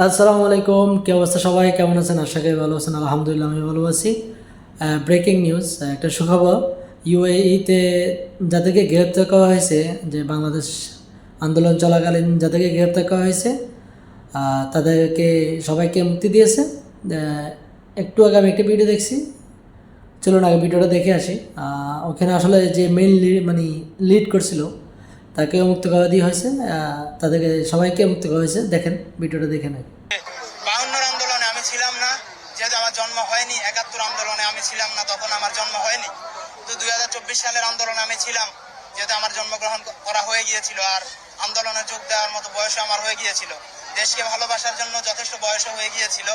আসসালামু আলাইকুম, কি অবস্থা সবাই? কেমন আছেন? আশা করি ভালো আছেন। আলহামদুলিল্লাহ, আমি ভালো আছি। ব্রেকিং নিউজ একটা সুখবর। ইউএইতে যাদেরকে গ্রেপ্তার করা হয়েছে, যে বাংলাদেশ আন্দোলন চলাকালীন যাদেরকে গ্রেপ্তার করা হয়েছে তাদেরকে সবাইকে মুক্তি দিয়েছে। একটু আগে আমি একটা ভিডিও দেখছি। চলুন আগে ভিডিওটা দেখে আসি। ওখানে আসলে যে মেইন মানে লিড করছিল তাকেও মুক্ত করে দেওয়া হয়েছে তাদেরকে সবাইকে মুক্ত করা হয়েছে। দেখেন, ভিডিওটা দেখে নেন। বাউন্নর আন্দোলনে আমি ছিলাম না, যেহেতু আমার জন্ম হয়নি, একাত্তর আন্দোলনে আমি ছিলাম না, তখন আমার জন্ম হয়নি। তো দুই হাজার চব্বিশ সালের আন্দোলনে আমি ছিলাম, যেহেতু আমার জন্মগ্রহণ করা হয়ে গিয়েছিল, আর আন্দোলনে যোগ দেওয়ার মতো বয়স আমার হয়ে গিয়েছিল। দেশকে ভালোবাসার জন্য যথেষ্ট বয়স হয়ে গিয়েছিল,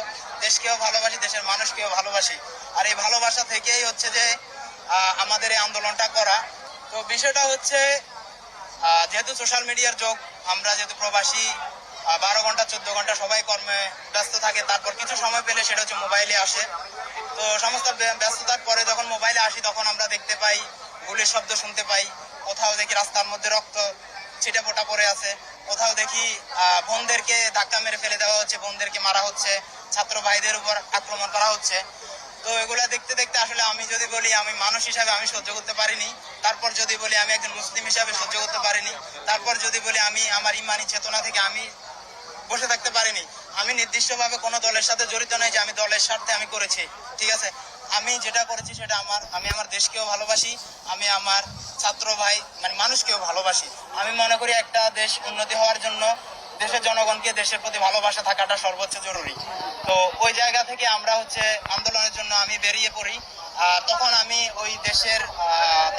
দেশকেও ভালোবাসি, দেশের মানুষকেও ভালোবাসি। আর এই ভালোবাসা থেকেই হচ্ছে যে আমাদের এই আন্দোলনটা করা। তো বিষয়টা হচ্ছে যেহেতু সোশ্যাল মিডিয়ার যোগ, আমরা যেহেতু প্রবাসী বারো ঘণ্টা, চোদ্দ ঘণ্টা সবাই কর্মে ব্যস্ত থাকে, তারপর কিছু সময় পেলে সেটা হচ্ছে মোবাইলে আসে। তো সমস্ত ব্যস্ততার পরে যখন মোবাইলে আসি, তখন আমরা দেখতে পাই গুলির শব্দ শুনতে পাই, কোথাও দেখি রাস্তার মধ্যে রক্ত ছিটে ফোটা পড়ে আছে, কোথাও দেখি বোনদেরকে ধাক্কা মেরে ফেলে দেওয়া হচ্ছে বোনদেরকে মারা হচ্ছে, ছাত্র ভাইদের উপর আক্রমণ করা হচ্ছে। তো এগুলা দেখতে দেখতে আসলে আমি যদি বলি, আমি মানুষ হিসাবে আমি সহ্য করতে পারিনি। তারপর যদি বলি, আমি একজন মুসলিম হিসাবে সহ্য করতে পারিনি। তারপর যদি বলি, আমি আমার ইমানি চেতনা থেকে আমি বসে থাকতে পারিনি। আমি নির্দিষ্টভাবে কোনো দলের সাথে জড়িত নই যে আমি দলের স্বার্থে আমি করেছি, ঠিক আছে? আমি যেটা করেছি সেটা আমার, আমি আমার দেশকেও ভালোবাসি, আমি আমার ছাত্র ভাই মানে মানুষকেও ভালোবাসি। আমি মনে করি একটা দেশ উন্নতি হওয়ার জন্য দেশের জনগণকে দেশের প্রতি ভালোবাসা থাকাটা সর্বোচ্চ জরুরি। তো ওই জায়গা থেকে আমরা হচ্ছে আন্দোলনের জন্য আমি বেরিয়ে পড়ি। তখন আমি ওই দেশের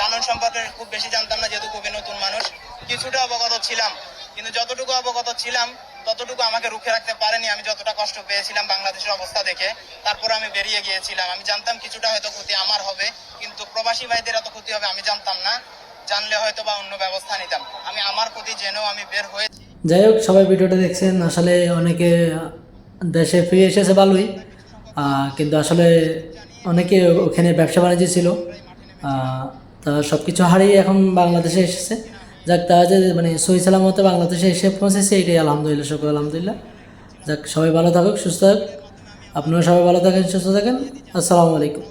কানুন সম্পর্কে খুব বেশি জানতাম না, যেহেতু খুবই নতুন মানুষ। কিছুটা অবগত ছিলাম, কিন্তু যতটুকু অবগত ছিলাম, ততটুকু আমাকে রুখে রাখতে পারেনি। আমি যতটা কষ্ট পেয়েছিলাম বাংলাদেশের অবস্থা দেখে, তারপর আমি বেরিয়ে গিয়েছিলাম। আমি জানতাম কিছুটা হয়তো ক্ষতি আমার হবে, কিন্তু প্রবাসী ভাইদের এত ক্ষতি হবে আমি জানতাম না। জানলে হয়তো বা অন্য ব্যবস্থা নিতাম। আমি আমার ক্ষতি জেনেও আমি বের হয়েছি যাই হোক, সবাই ভিডিওটা দেখছেন। আসলে অনেকে দেশে ফিরে এসেছে ভালোই কিন্তু আসলে অনেকে ওখানে ব্যবসা বাণিজ্য ছিল তারা সব কিছু হারিয়ে এখন বাংলাদেশে এসেছে। যাক, তারা যে মানে সহি সালামতে বাংলাদেশে এসে পৌঁছেছে, এটাই আলহামদুলিল্লাহ সকল আলহামদুলিল্লাহ। যাক, সবাই ভালো থাকুক, সুস্থ থাকুক। আপনারা সবাই ভালো থাকেন, সুস্থ থাকেন। আসসালামু আলাইকুম।